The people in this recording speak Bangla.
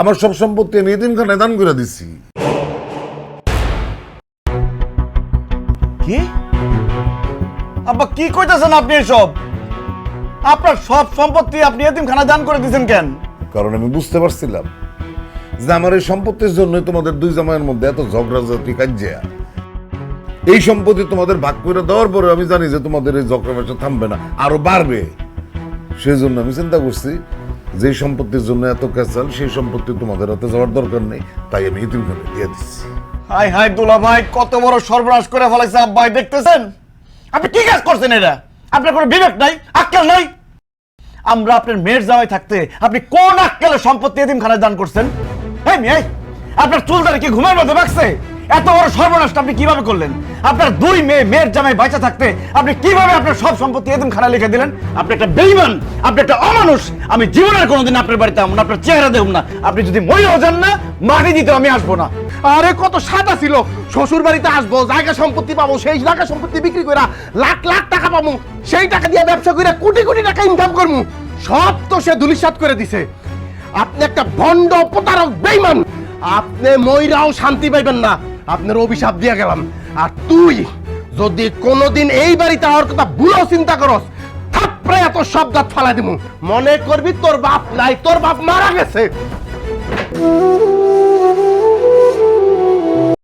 আমার সব সম্পত্তি আমি এতিমখানায় দান করে দিছি। কি? আব্বা কি কইতাছেন আপনি এসব? আপনার সব সম্পত্তি আপনি এতিমখানা দান করে দিয়েছেন কেন? কারণ আমি বুঝতে পারছিলাম যে আমার এই সম্পত্তির জন্য তোমাদের দুই জামাইয়ের মধ্যে এত ঝগড়াঝাটি কাজিয়া এই সম্পত্তি তোমাদের ভাগ করে দেওয়ার পরে আমি জানি যে তোমাদের এই ঝগড়া থামবে না আরও বাড়বে। সেই জন্য আমি চিন্তা করছি যে সম্পত্তির জন্য এত ক্যাচাল, সেই সম্পত্তি তোমাদের হাতে যাওয়ার দরকার নেই। তাই আমি ইতিমখানে দিয়ে দিচ্ছি। হাই হাই দুলা ভাই কত বড় সর্বনাশ করে ফেলাইছে আব্বাই, দেখতেছেন? আপনি কি কাজ করছেন এটা? আপনার কোনো বিবেক নাই, আক্কেল নাই? আমরা আপনার মেয়ের জামাই থাকতে আপনি কোন আক্কেলে সম্পত্তি এতিমখানায় দান করছেন? হ্যাঁ মেয়ে, আপনার চুলদারে কি ঘুমের মধ্যে বাকছে? এত বড় সর্বনাশটা আপনি কীভাবে করলেন? আপনার দুই মেয়ে, মেয়ের জামাই বাঁচা থাকতে আপনি কীভাবে আপনার সব সম্পত্তি এতিমখানা লিখে দিলেন? আপনি একটা বেইমান আপনি একটা অমানুষ। আমি জীবনের কোনোদিন আপনার বাড়িতে আমন আপনার চেহারা দেখুন না। আপনি যদি মরেও যান না, মাটি দিতে আমি আসব না। আরে, কত সাদা ছিল শ্বশুর বাড়িতে আসব, জায়গা সম্পত্তি পাবো, সেই জায়গা সম্পত্তি বিক্রি করে লাখ লাখ টাকা পাবো। সেই টাকা দিয়ে ব্যবসা করে কোটি কোটি টাকা ইনকাম করব সব তো সে ধুলিসাত করে দিছে। আপনি একটা ভণ্ড প্রতারক বেইমান আপনি ময়রাও শান্তি পাইবেন না। আপনার অভিশাপ দিয়ে গেলাম। আর তুই যদি কোনোদিন এই বাড়িতে হওয়ার কথা ভুলেও চিন্তা করস, থাপড়ে এত শব্দ ফালাই দিব মনে করবি তোর বাপ নাই, তোর বাপ মারা গেছে।